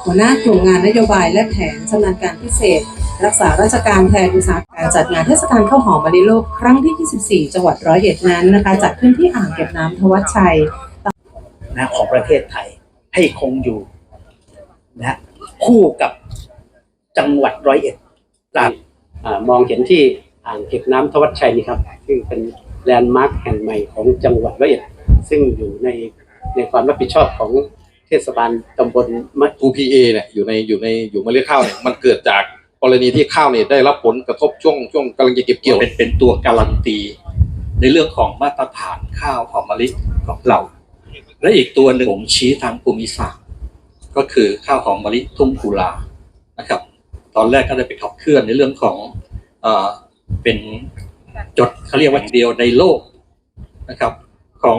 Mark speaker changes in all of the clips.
Speaker 1: หัวหน้ากลุ่มงานนโยบายและแผนชำนาญการพิเศษ รักษาราชการแทนอุตสาหกรรจัดงานเทศกาลข้าวหอมมะลิโลกครั้งที่ 24 จังหวัดร้อยเอ็ดนั้นนะคะจัดขึ้นที่อ่างเก็บน้ำทวัชชัย
Speaker 2: นะของประเทศไทยให้คงอยู่นะคู่กับจังหวัดร้อยเอ็ดตาบ
Speaker 3: อามองเห็นที่อ่างเก็บน้ำทวัชชัยนี่ครับ ซึ่งเป็นแลนด์มาร์คแห่งใหม่ของจังหวัดร้อยเอ็ดซึ่งอยู่ในในความรับผิดชอบของ ศบาลตำบลมะ
Speaker 4: UPA เนี่ยอยู่ในอยู่ในอยู่เมล็ดข้าวเนี่ยมันเกิดจากกรณีที่ข้าวเนี่ยได้รับผลกระทบช่วงช่วงกำลังจะเก็บเกี่ยว
Speaker 5: เป็นเป็นตัวการันตี ในเรื่องของมาตรฐานข้าวหอมมะลิของเรา และอีกตัวหนึ่งผมชี้ทางภูมิศาสตร์ก็คือข้าวหอมมะลิทุ่งกุลานะครับ ตอนแรกก็ได้ไปขับเคลื่อนในเรื่องของเอ่อเป็นจดเขาเรียกว่าเดียวในโลกนะครับ ของ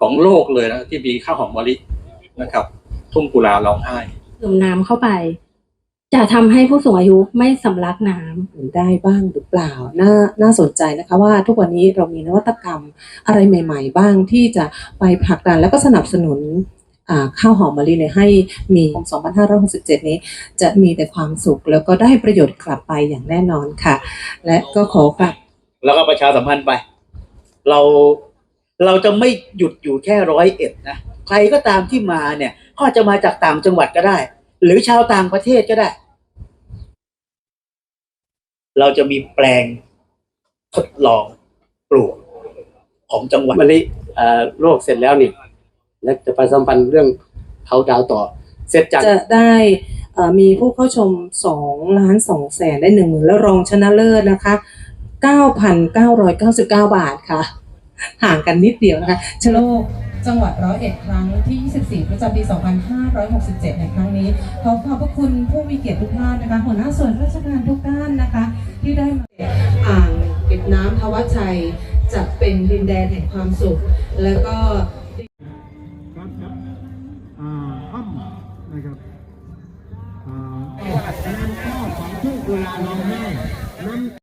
Speaker 5: ของโลกเลยนะที่มีข้าวหอมมะลิ นะครับ ทุ่งกุลาร้องไห้
Speaker 6: ดื่มน้ำเข้าไป จะทำให้ผู้สูงอายุไม่สำลักน้ำ
Speaker 1: ได้บ้างหรือเปล่า น่า น่าสนใจนะคะว่าทุกวันนี้เรามีนวัตกรรมอะไรใหม่ ๆ บ้างที่จะไปผลักดันแล้วก็สนับสนุนอ่าข้าวหอมมะลิเนี่ยให้มีปี2567 นี้ จะมีแต่ความสุขแล้วก็ได้ประโยชน์กลับไปอย่างแน่นอนค่ะ และก็ขอกลับ
Speaker 2: แล้วก็ประชาสัมพันธ์ไป เราเราจะไม่หยุดอยู่แค่ร้อยเอ็ดนะใครก็ตามที่มาเนี่ยก็อาจจะมาจากต่างจังหวัดก็ได้ หรือชาวต่างประเทศก็ได้ เราจะมีแปลงทดลองปลูกของจังหวัด
Speaker 3: มะลิเอ่อโลกเสร็จแล้วนี่และจะประชาสัมพันธ์เรื่องเขาดาวต่อ เสร็จจาก
Speaker 1: จะได้เอ่อมีผู้เข้าชม2ล้าน2แสนได้1นึ่งหมื่นแล้วรองชนะเลิศนะคะ 9,999 บาทค่ะ ห่างกันนิดเดียวนะคะชโลก จังหวัดร้อยเอ็ดครั้งที่ 24 ประจำปี 2567 ในครั้งนี้ ขอขอบพระคุณผู้มีเกียรติทุกท่านนะคะ หัวหน้าส่วนราชการทุกท่านนะคะ ที่ได้มาอ่างเก็บน้ำทวัชชัยจะเป็นดินแดนแห่งความสุข แล้วก็
Speaker 7: ครับครับอ่าอ้ำนะครับอ่าน้ำข้าวของทุ่งกุลาร้องไห้น้ำ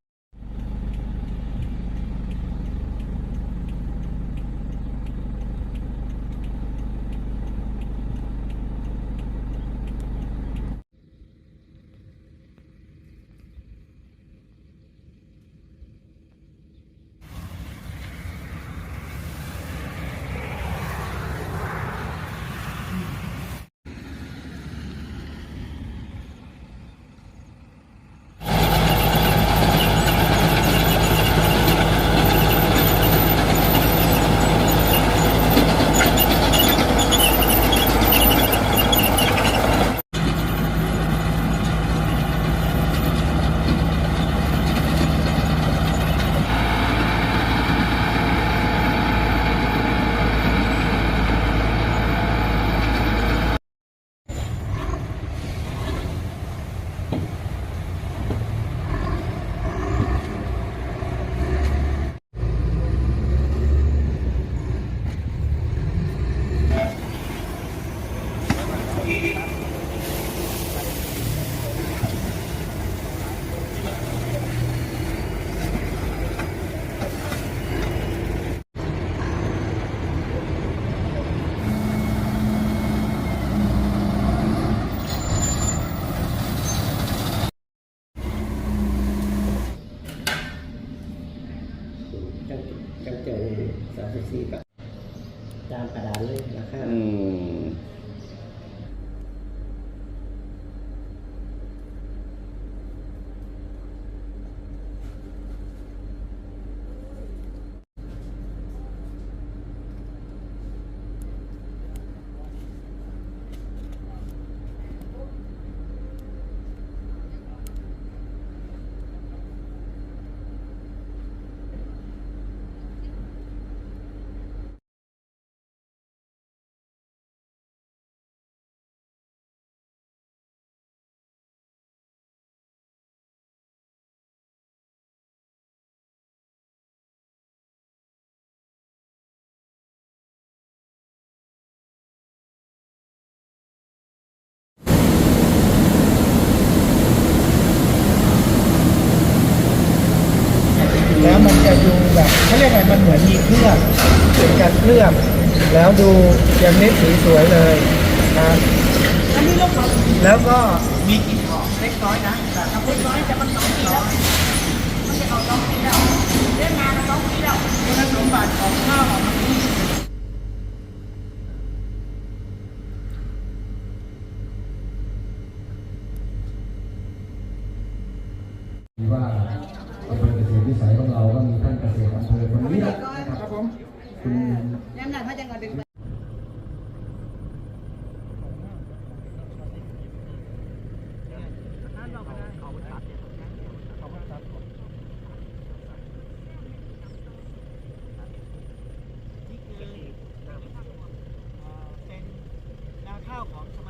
Speaker 3: จังเจอสามสิบสี่กับตามกระดานเลยราคา
Speaker 4: อืม
Speaker 7: แล้วมันจะดูแบบเขาเรียกอะไรมันเหมือนมีเคลือบ เป็นการเคลือบ แล้วดูยังเน็ตสีสวยเลยครับแล้วก็มีกลิ่นหอมเล็กน้อยนะแต่ถ้าเล็กน้อยแต่มันสองปีแล้วมันจะเอาสองปีแล้วเล่นงงานมาสองปีแล้วคุณสมบัติของข้าวหอมมะลิ
Speaker 8: ว่าอำเภอเกษตรวิสัยของเราก็มีท่านเกษตรอำเภอคนนี้แหละ ย้ำนัเขาจะงงไปข้าวของ